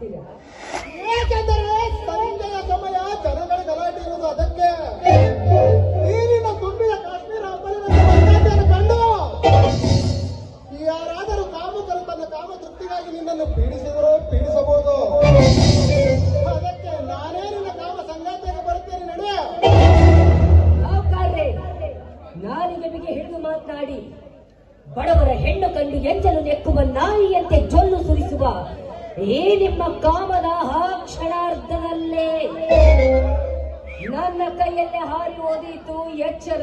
ಬರ್ತೀರಾ ಏಕೆಂದರೆ ಸಂಜೆಯ ಸಮಯ ಜನಗಳ ಗಲಾಟೆ ಇರುವುದು ಅದಕ್ಕೆ ನೀರಿನ ತುಂಬಿದ ಕಾಶ್ಮೀರ ಹಬ್ಬಲಿನ ಕಂಡು. ಯಾರಾದರೂ ಕಾಮಕರು ತನ್ನ ಕಾಮ ತೃಪ್ತಿಗಾಗಿ ನಿನ್ನನ್ನು ಪೀಡಿಸಿದರೂ ಪೀಡಿಸಬಹುದು. ಅದಕ್ಕೆ ನಾನೇ ನಿನ್ನ ಕಾಮ ಸಂಗಾತಿಗೆ ಬರುತ್ತೇನೆ ನಡೆ ಸಾವುಕಾರ್ರೆ ನಾಲಿಗೆ ಹಿಡಿದು ಮಾತನಾಡಿ ಬಡವರ ಹೆಣ್ಣು ಕಂಡು ಎಂಜಲು ನೆಕ್ಕುವ ನಾಯಿಯಂತೆ ಈ ನಿಮ್ಮ ಕಾಮದಾಹ ಕ್ಷಣಾರ್ಧದಲ್ಲೇ. ನನ್ನ ಕೈಯಲ್ಲೇ ಹಾರಿ ಓದಿತು ಎಚ್ಚರ.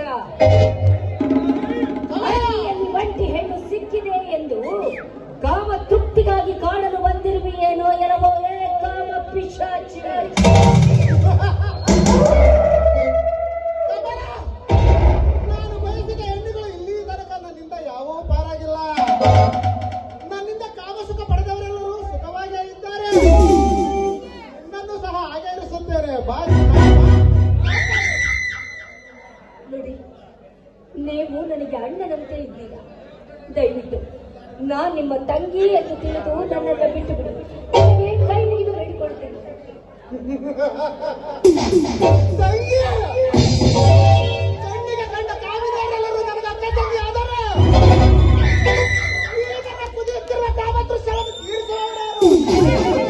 ನೀವು ನನಗೆ ಅಣ್ಣನಂತೆ ಇದ್ದೀರಾ? ದಯವಿಟ್ಟು, ನಾನು ನಿಮ್ಮ ತಂಗಿ ಎಂದು ತಿಳಿದು ನನ್ನೆಲ್ಲ ಬಿಟ್ಟು ಬಿಡಿ ನಿಮಗೆ ಕೈ ಮುಗಿದು ಬೇಡಿಕೊಳ್ತೇನೆ ತಂಗಿ! ಕಣ್ಣಿಗೆ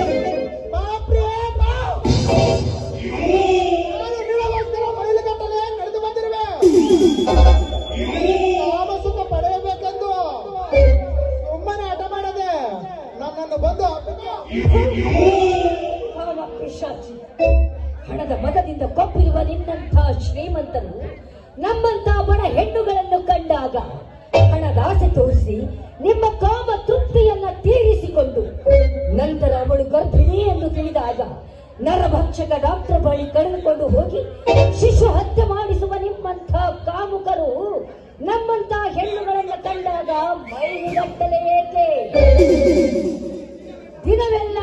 ಹಣದ ಮದದಿಂದ ಕೊಪ್ಪಿರುವ ನಿನ್ನಂಥ ಶ್ರೀಮಂತರು ನಮ್ಮಂತ ಬಡ ಹೆಣ್ಣುಗಳನ್ನು ಕಂಡಾಗ ಹಣದ ಆಸೆ ತೋರಿಸಿ ನಿಮ್ಮ ಕಾಮ ತೃಪ್ತಿಯನ್ನ ತೀರಿಸಿಕೊಂಡು ನಂತರ ಅವಳು ಗರ್ಭಿಣಿ ಎಂದು ತಿಳಿದಾಗ ನರಭಕ್ಷಕ ಡಾಕ್ಟರ್ ಬಳಿ ಕರೆದುಕೊಂಡು ಹೋಗಿ, ಶಿಶು ಹತ್ಯೆ ಮಾಡಿಸುವ ನಿಮ್ಮಂಥ ಕಾಮುಕರು ನಮ್ಮಂತ ಹೆಣ್ಣುಗಳನ್ನ ಕಂಡಾಗ ಮೈಲಿಗಟ್ಟಲೆ ಏಕೆ? ದಿನವೆಲ್ಲ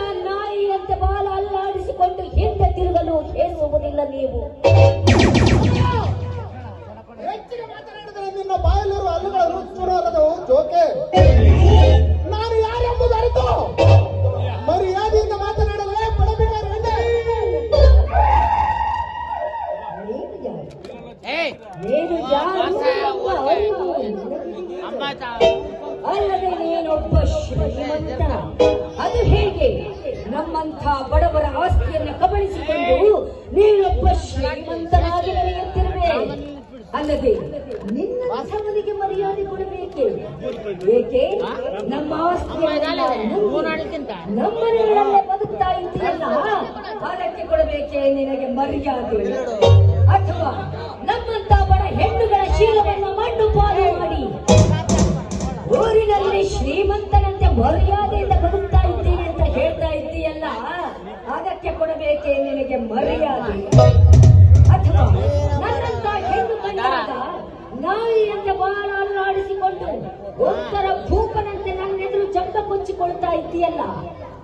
ನೀವು. ಹೆಚ್ಚಿಗೆ ಮಾತನಾಡಿದರೆ ನಿನ್ನ ಬಾಯಲ್ಲಿರುವ ಹಲ್ಲುಗಳ ರುಚುರಾಗದವು ಜೋಕೆ. ನಾನು ಯಾರೆಂಬುದು ಅರಿತು. ಮರ್ಯಾದೆಯಿಂದ ಮಾತನಾಡಲೇ ಪಡಬೇಕಾದ್ರೆ ನೀನು ಯಾರು? ಅಲ್ಲದೆ ನೀನೊಬ್ಬ ಶ್ರೀಮಂತ. ಅದು ಹೇಗೆ? ನಮ್ಮಂಥ ಬಡವರ ಆಸ್ತಿಯನ್ನು ಕಬಳಿಸಿಕೊಂಡು ನೀನೊಬ್ಬ ಶ್ರೀಮಂತನಾಗಿ ನಡೆಯುತ್ತಿರುವೆ ಅಲ್ಲದೆ ನಿನ್ನಂಥವನಿಗೆ ಮರ್ಯಾದೆ ಕೊಡಬೇಕೆ? ಏಕೆ? ನಮ್ಮ ಆಸ್ತಿಯನ್ನೆಲ್ಲ ನಮ್ಮ ಬದುಕ್ತಾ ಇದ್ದೀಯಲ್ಲ? ಅದಕ್ಕೆ ಕೊಡಬೇಕೆ ನಿನಗೆ ಮರ್ಯಾದೆ? ಅಥವಾ ನಮ್ಮಂತ ಬಡ ಹೆಣ್ಣುಗಳ ಶೀಲವನ್ನು ಮಣ್ಣು ಪಾಲು ಮಾಡಿ? ಊರಿನಲ್ಲಿ ಶ್ರೀಮಂತನಂತೆ ಮರ್ಯಾದೆಯಿಂದ ಬದುಕ್ತಾ ಇದ್ದೀನಿ ಅಂತ ಹೇಳ್ತಾ ಇದ್ದೀಯಲ್ಲ ಅದಕ್ಕೆ ಕೊಡಬೇಕೆ ನಿನಗೆ ಮರ್ಯಾದೆ ಅಥವಾ ನನ್ನಂತ ಹೆಣ್ಣು ಕಂಡಾಗ ಬಾಲ ಅಲ್ಲಾಡಿಸಿಕೊಂಡು ಉತ್ತರ ಭೂಪನಂತೆ ನನ್ನೆದುರು ಜಂಬ ಕೊಚ್ಚಿಕೊಳ್ತಾ ಇದ್ದೀಯಲ್ಲ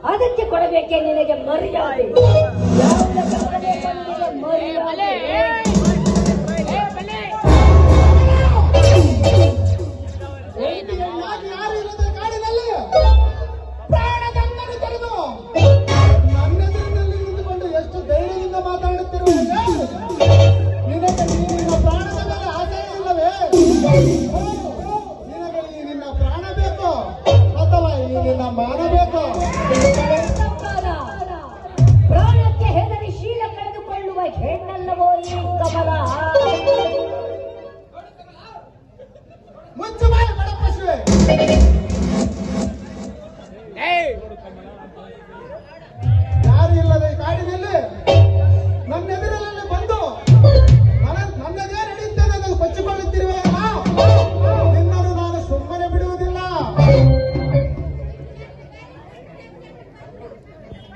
ಅದಕ್ಕೆ ಕೊಡಬೇಕೆ ನಿನಗೆ ಮರ್ಯಾದೆ? ಮರ್ಯಾದೆ? ಇಲ್ಲದ ಕಾಡಿನಲ್ಲಿ? Thank you.